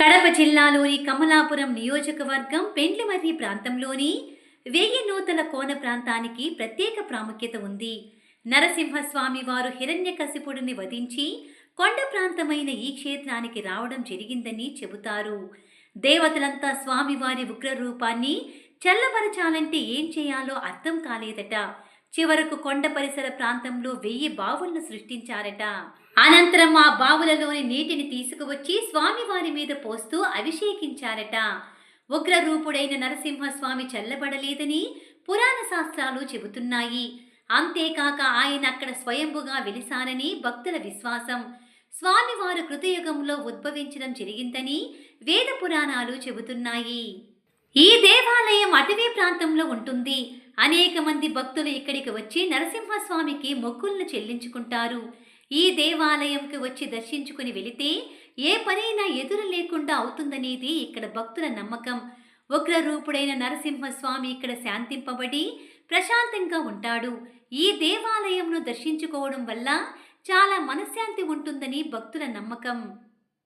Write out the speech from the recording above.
కడప జిల్లాలోని కమలాపురం నియోజకవర్గం పెండ్లిమర్రి ప్రాంతంలోని వెయ్యి నూతల కోన ప్రాంతానికి ప్రత్యేక ప్రాముఖ్యత ఉంది. నరసింహస్వామి వారు హిరణ్యకశిపుడిని వధించి కొండ ప్రాంతమైన ఈ క్షేత్రానికి రావడం జరిగిందని చెబుతారు. దేవతలంతా స్వామివారి ఉగ్ర రూపాన్ని చల్లబరచాలంటే ఏం చేయాలో అర్థం కాలేదట. చివరకు కొండ పరిసర ప్రాంతంలో వెయ్యి బావులను సృష్టించారట. అనంతరం ఆ బావులలోని నీటిని తీసుకువచ్చి స్వామివారి మీద పోస్తూ అభిషేకించారట. ఉగ్రరూపుడైన నరసింహస్వామి చల్లబడలేదని పురాణ శాస్త్రాలు చెబుతున్నాయి. అంతేకాక ఆయన అక్కడ స్వయంభుగా వెలిసారని భక్తుల విశ్వాసం. స్వామివారు కృతయుగంలో ఉద్భవించడం జరిగిందని వేద పురాణాలు చెబుతున్నాయి. ఈ దేవాలయం అటవీ ప్రాంతంలో ఉంటుంది. అనేక మంది భక్తులు ఇక్కడికి వచ్చి నరసింహస్వామికి మొక్కులను చెల్లించుకుంటారు. ఈ దేవాలయంకి వచ్చి దర్శించుకుని వెళితే ఏ పనైనా ఎదురు లేకుండా అవుతుందనేది ఇక్కడ భక్తుల నమ్మకం. ఉగ్ర రూపుడైన నరసింహస్వామి ఇక్కడ శాంతింపబడి ప్రశాంతంగా ఉంటాడు. ఈ దేవాలయంను దర్శించుకోవడం వల్ల చాలా మనశ్శాంతి ఉంటుందని భక్తుల నమ్మకం.